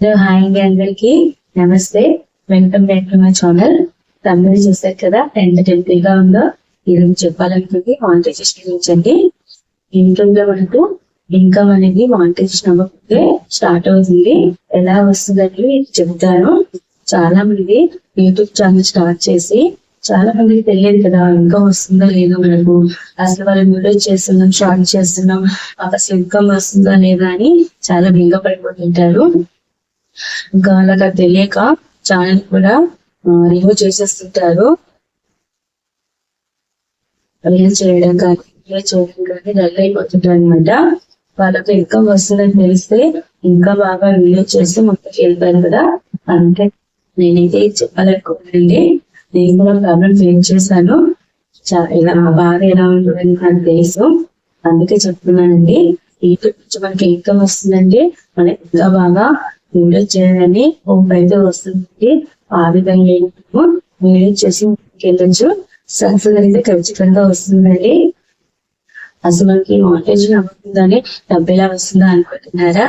Hello hi అండి అందరికి. నమస్తే. Welcome back to my channel. తమిళ చూసారు కదా ఎంత టెంపుల్గా ఉందో ఈరోజు చెప్పాలనుకుంది మానిటైజేషన్ గురించి అండి. ఇంట్లో మనకు ఇన్కమ్ అనేది మానిటైజేషన్ అవ్వకపోతే స్టార్ట్ అవుతుంది. ఎలా వస్తుందని చెబుతాను. చాలా మంది యూట్యూబ్ ఛానల్ స్టార్ట్ చేసి చాలా మందికి తెలియదు కదా ఇన్కమ్ వస్తుందో లేదో మనకు. అసలు వాళ్ళు వీడియో చేస్తున్నాం షార్ట్ చేస్తున్నాం అసలు ఇన్కమ్ వస్తుందా లేదా అని చాలా బింగ పడిపోతుంటారు. ఇంకా అలాగా తెలియక ఛానల్ కూడా రిమూవ్ చేసేస్తుంటారు. రీల్ చేయడం కానీ వీడియో చేయడం కానీ డల్ అయిపోతుంటారు అనమాట వాళ్ళకి ఇన్కమ్ వస్తుందని తెలిస్తే ఇంకా బాగా రిలీవ్ చేస్తే మొత్తం వెళ్తారు కదా. అందుకే నేనైతే చెప్పాలనుకోనండి నేను కూడా ప్రాబ్లం ఫేస్ చేశాను. ఇలా బాధ ఎలా ఉంటుందని నాకు తెలుసు. అందుకే చెప్తున్నానండి. యూట్యూబ్ నుంచి మనకి ఇన్కమ్ వస్తుందంటే మనకి ఇంకా బాగా మీరు చేయాలని హోప్ అయితే వస్తుంది ఆ విధంగా ఏంటో చేసి వెళ్ళొచ్చు సక్సెస్ అయితే ఖచ్చితంగా వస్తుందండి. అసలు మనకి నాలెడ్జ్ నమ్ముతుందని డబ్బు ఎలా వస్తుందా అనుకుంటున్నారా?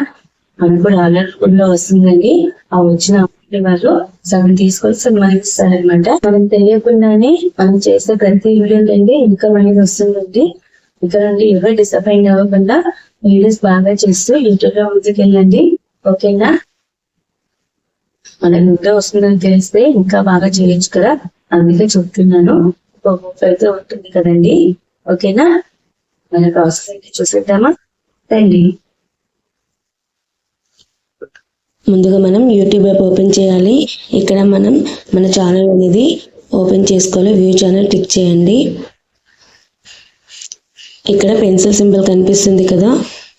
మనకు డాలర్ కూడా వస్తుందండి. ఆ వచ్చిన అమౌంట్ వాళ్ళు సగం తీసుకొని సగం ఇస్తారనమాట మనం తెలియకుండానే మనం చేసే ప్రతి వీడియో అండి ఇంకా మనకి వస్తుందండి. ఇక్కడ నుండి ఎవరు డిసప్పాయింట్ అవ్వకుండా వీడియోస్ బాగా చేస్తూ యూట్యూబ్లో ముందుకెళ్ళండి. ఓకేనా? మన ఇంకా వస్తుందని తెలిస్తే ఇంకా బాగా చేయొచ్చు కదా? అందుకే చెప్తున్నాను. ఒక ఉంటుంది కదండి. ఓకేనా? మన ప్రాసెస్ అయితే చూసేద్దామా? రండి. ముందుగా మనం యూట్యూబ్ యాప్ ఓపెన్ చేయాలి. ఇక్కడ మనం మన ఛానల్ అనేది ఓపెన్ చేసుకోవాలి. వ్యూ ఛానల్ క్లిక్ చేయండి. ఇక్కడ పెన్సిల్ సింబల్ కనిపిస్తుంది కదా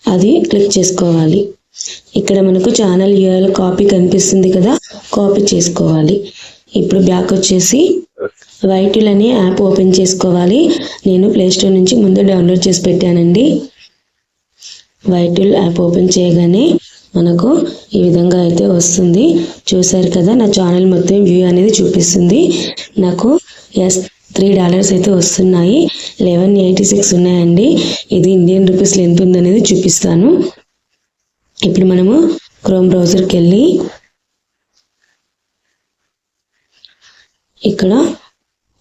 అది క్లిక్ చేసుకోవాలి. ఇక్కడ మనకు ఛానల్ యూఆర్ఎల్ కాపీ కనిపిస్తుంది కదా కాపీ చేసుకోవాలి. ఇప్పుడు బ్యాక్ వచ్చేసి వైటిల్ అనే యాప్ ఓపెన్ చేసుకోవాలి. నేను ప్లేస్టోర్ నుంచి ముందు డౌన్లోడ్ చేసి పెట్టానండి. వైటిల్ యాప్ ఓపెన్ చేయగానే మనకు ఈ విధంగా అయితే వస్తుంది. చూసారు కదా నా ఛానల్ మొత్తం వ్యూ అనేది చూపిస్తుంది. నాకు ఎస్ త్రీ డాలర్స్ అయితే వస్తున్నాయి. లెవెన్ ఎయిటీ సిక్స్ ఉన్నాయండి. ఇది ఇండియన్ రూపీస్లో ఎంత ఉందనేది చూపిస్తాను. ఇప్పుడు మనము క్రోమ్ బ్రౌజర్కి వెళ్ళి ఇక్కడ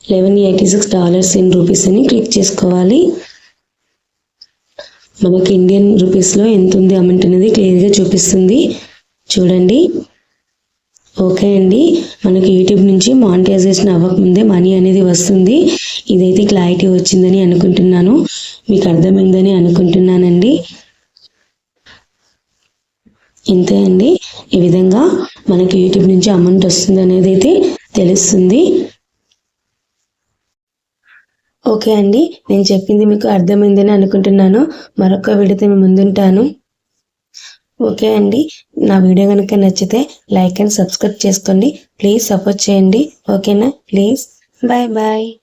eleven eighty six dollars in rupees అని క్లిక్ చేసుకోవాలి. మనకి ఇండియన్ రూపీస్లో ఎంత ఉంది అమౌంట్ అనేది క్లియర్గా చూపిస్తుంది. చూడండి. ఓకే అండి. మనకి యూట్యూబ్ నుంచి మానిటైజేషన్ అవ్వకముందే మనీ అనేది వస్తుంది. ఇదైతే క్లారిటీ వచ్చిందని అనుకుంటున్నాను. మీకు అర్థమైందని అనుకుంటున్నానండి. ఇంతే అండి. ఈ విధంగా మనకి యూట్యూబ్ నుంచి అమౌంట్ వస్తుంది అనేది అయితే తెలుస్తుంది. ఓకే అండి. నేను చెప్పింది మీకు అర్థమైందని అనుకుంటున్నాను. మరొక వీడియోతో మేము ముందుంటాను. ఓకే అండి. నా వీడియో కనుక నచ్చితే లైక్ అండ్ సబ్స్క్రైబ్ చేసుకోండి. ప్లీజ్ సపోర్ట్ చేయండి. ఓకేనా? ప్లీజ్. Bye bye.